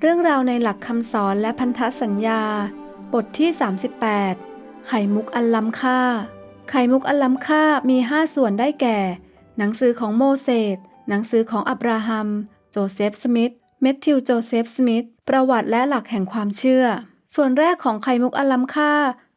เรื่องราวในหลักคำสอนและพันธสัญญา บทที่ 38 ไข่มุกอันล้ำค่า ไข่มุกอันล้ำค่ามี 5 ส่วนได้แก่ หนังสือของโมเสส หนังสือของอับราฮัม โจเซฟ สมิธ เมทธิว โจเซฟ สมิธ ประวัติและหลักแห่งความเชื่อ ส่วนแรกของไข่มุกอันล้ำค่า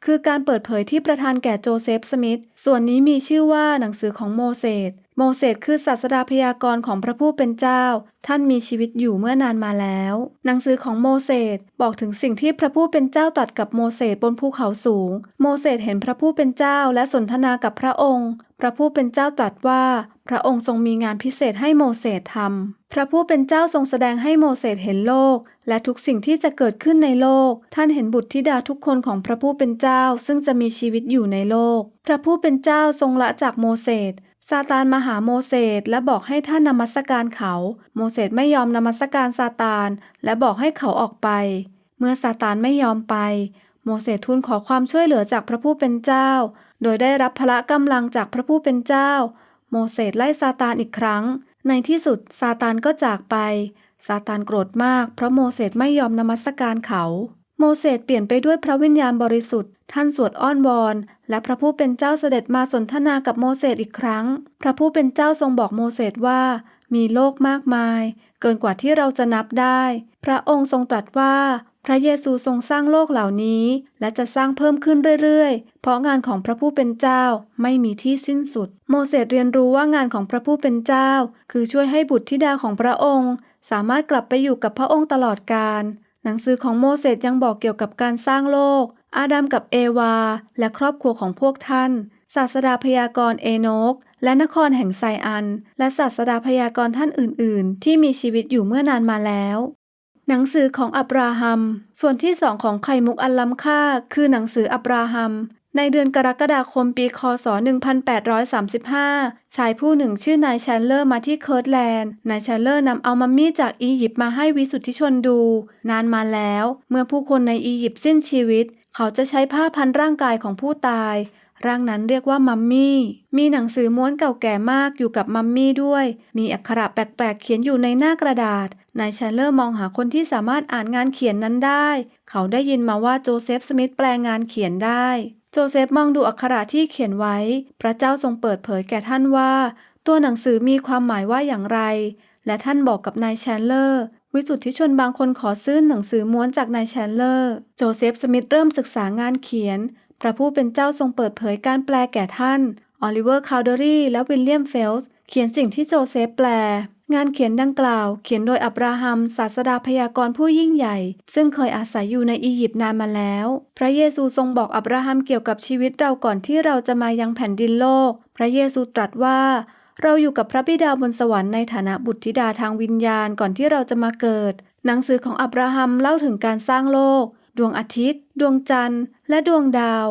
คือการเปิดเผยที่ประทานแก่โจเซฟสมิธ ส่วนนี้มีชื่อว่าหนังสือของโมเสส โมเสสคือศาสดาพยากรณ์ของพระผู้เป็นเจ้า ท่านมีชีวิตอยู่เมื่อนานมาแล้ว หนังสือของโมเสสบอกถึงสิ่งที่พระผู้เป็นเจ้าตรัสกับโมเสสบนภูเขาสูง โมเสสเห็นพระผู้เป็นเจ้าและสนทนากับพระองค์ พระผู้เป็นเจ้าตรัสว่า พระองค์ทรงมีงานพิเศษให้โมเสสทำพระผู้เป็นเจ้าทรงแสดงให้โมเสสเห็นโลก และทุกสิ่งที่จะเกิดขึ้นในโลก ท่านเห็นบุตรธิดาทุกคนของพระผู้เป็นเจ้า ซึ่งจะมีชีวิตอยู่ในโลก พระผู้เป็นเจ้าทรงละจากโมเสสซาตานมาหาโมเสสและบอกให้ท่านนมัสการเขา โมเสสไม่ยอมนมัสการซาตาน และบอกให้เขาออกไป เมื่อซาตานไม่ยอมไป โมเสสทูลขอความช่วยเหลือจากพระผู้เป็นเจ้า โดยได้รับพละกำลังจากพระผู้เป็นเจ้า โมเสสไล่ซาตานอีกครั้ง ในที่สุดซาตานก็จากไป ซาตานโกรธมากเพราะโมเสสไม่ยอมนมัสการเขา โมเสสเปลี่ยนไปด้วยพระวิญญาณบริสุทธิ์ ท่านสวดอ้อนวอน และพระผู้เป็นเจ้าเสด็จมาสนทนากับโมเสสอีกครั้ง พระผู้เป็นเจ้าทรงบอกโมเสสว่า มีโลกมากมาย เกินกว่าที่เราจะนับได้ พระองค์ทรงตรัสว่าพระเยซูทรงสร้างโลกเหล่านี้ และจะสร้างเพิ่มขึ้นเรื่อยๆ เพราะงานของพระผู้เป็นเจ้าไม่มีที่สิ้นสุด โมเสสเรียนรู้ว่างานของพระผู้เป็นเจ้า คือช่วยให้บุตรธิดาของพระองค์ สามารถกลับไปอยู่กับพระองค์ตลอดกาลหนังสือของโมเสสยังบอกเกี่ยวกับการสร้างโลก อาดัมกับเอวา และครอบครัวของพวกท่าน ศาสดาพยากรณ์เอโนก และนครแห่งไซอัน และศาสดาพยากรณ์ท่านอื่น ๆ ที่มีชีวิตอยู่เมื่อนานมาแล้ว หนังสือของอับราฮัม ส่วนที่สองของไข่มุกอันล้ำค่า คือหนังสืออับราฮัม ในเดือนกรกฎาคมปี คศ 1835 ชายผู้หนึ่งชื่อนายแชนเลอร์มาที่เคิร์ตแลนด์ นายแชนเลอร์นำเอามัมมี่จากอียิปต์มาให้วิสุทธิชนดู นานมาแล้ว เมื่อผู้คนในอียิปต์สิ้นชีวิต เขาจะใช้ผ้าพันร่างกายของผู้ตาย ร่างนั้นเรียกว่ามัมมี่ มีหนังสือม้วนเก่าแก่มากอยู่กับมัมมี่ด้วย มีอักขระแปลกๆเขียนอยู่ในหน้ากระดาษนายแชนเลอร์มองหาคนที่สามารถอ่านงานเขียนนั้นได้ เขาได้ยินมาว่าโจเซฟสมิธแปลงานเขียนได้ โจเซฟมองดูอักขระที่เขียนไว้ พระเจ้าทรงเปิดเผยแก่ท่านว่า ตัวหนังสือมีความหมายว่าอย่างไร และท่านบอกกับนายแชนเลอร์ วิสุทธิชนบางคนขอซื้อหนังสือม้วนจากนายแชนเลอร์ โจเซฟสมิธเริ่มศึกษางานเขียน พระผู้เป็นเจ้าทรงเปิดเผยการแปลแก่ท่าน ออลิเวอร์ คาวเดอรี่ และวิลเลียม เฟลส์ เขียนสิ่งที่โจเซฟแปล งานเขียนดังกล่าว เขียนโดยอับราฮัม ศาสดาพยากรณ์ผู้ยิ่งใหญ่ ซึ่งเคยอาศัยอยู่ในอียิปต์นานมาแล้ว พระเยซูทรงบอกอับราฮัมเกี่ยวกับชีวิตเราก่อนที่เราจะมายังแผ่นดินโลก พระเยซูตรัสว่า เราอยู่กับพระบิดาบนสวรรค์ในฐานะบุตรธิดาทางวิญญาณก่อนที่เราจะมาเกิด หนังสือของอับราฮัมเล่าถึงการสร้างโลก ดวงอาทิตย์ ดวงจันทร์ และดวงดาว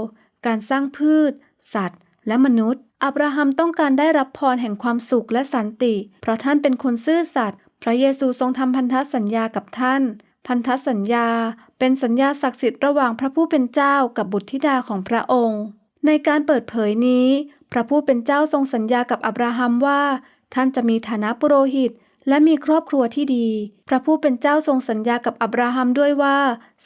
การสร้างพืช สัตว์ และมนุษย์ อับราฮัมต้องการได้รับพรแห่งความสุขและสันติ เพราะท่านเป็นคนซื่อสัตย์ พระเยซูทรงทำพันธสัญญากับท่าน พันธสัญญา เป็นสัญญาศักดิ์สิทธิ์ระหว่างพระผู้เป็นเจ้ากับบุตรธิดาของพระองค์ ในการเปิดเผยนี้ พระผู้เป็นเจ้าทรงสัญญากับอับราฮัมว่า ท่านจะมีฐานะปุโรหิต และมีครอบครัวที่ดี พระผู้เป็นเจ้าทรงสัญญากับอับราฮัมด้วยว่า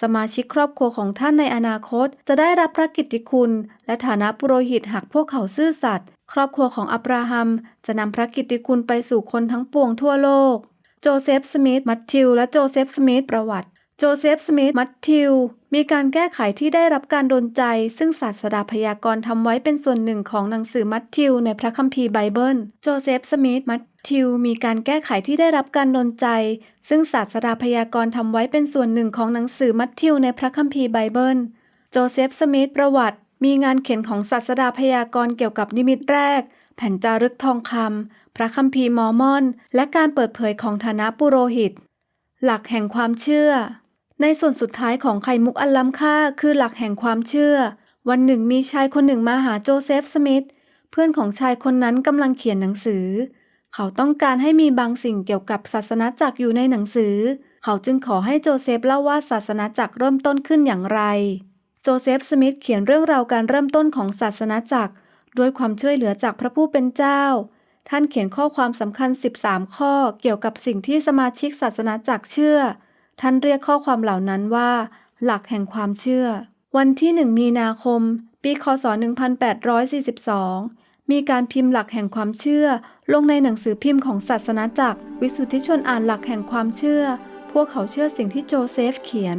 สมาชิกครอบครัวของท่านในอนาคต จะได้รับพระกิตติคุณ และฐานะปุโรหิตหากพวกเขาซื่อสัตย์ครอบครัวของอับราฮัม จะนำพระกิตติคุณไปสู่คนทั้งปวงทั่วโลก โจเซฟสมิธมัตทิว และโจเซฟสมิธประวัติ โจเซฟสมิธมัตทิว มีการแก้ไขที่ได้รับการดลใจ ซึ่งศาสดาพยากรณ์ทำไว้เป็นส่วนหนึ่งของหนังสือมัตทิวในพระคัมภีร์ไบเบิล โจเซฟสมิธมัต ทิวมีการแก้ไขที่ได้รับการดลใจ ซึ่งศาสดาพยากรณ์ทำไว้เป็นส่วนหนึ่งของหนังสือมัตทิวในพระคัมภีร์ไบเบิล โจเซฟ สมิธ ประวัติ มีงานเขียนของศาสดาพยากรณ์เกี่ยวกับนิมิตแรก แผ่นจารึกทองคำ พระคัมภีร์มอร์มอน และการเปิดเผยของฐานะปุโรหิต หลักแห่งความเชื่อ ในส่วนสุดท้ายของไข่มุกอันล้ำค่า คือหลักแห่งความเชื่อ วันหนึ่งมีชายคนหนึ่งมาหาโจเซฟ สมิธ เพื่อนของชายคนนั้นกำลังเขียนหนังสือ เขาต้องการให้มีบางสิ่งเกี่ยวกับศาสนาจักรอยู่ในหนังสือ เขาจึงขอให้โจเซฟเล่าว่าศาสนาจักรเริ่มต้นขึ้นอย่างไร โจเซฟสมิธเขียนเรื่องราวการเริ่มต้นของศาสนาจักรด้วยความช่วยเหลือจากพระผู้เป็นเจ้า ท่านเขียนข้อความสำคัญ 13 ข้อเกี่ยวกับสิ่งที่สมาชิกศาสนาจักรเชื่อ ท่านเรียกข้อความเหล่านั้นว่า หลักแห่งความเชื่อ วันที่ 1 มีนาคม ปี คศ 1842 มีการพิมพ์หลักแห่งความเชื่อ ลงในหนังสือพิมพ์ของศาสนาจักร วิสุทธิชนอ่านหลักแห่งความเชื่อ พวกเขาเชื่อสิ่งที่โจเซฟเขียน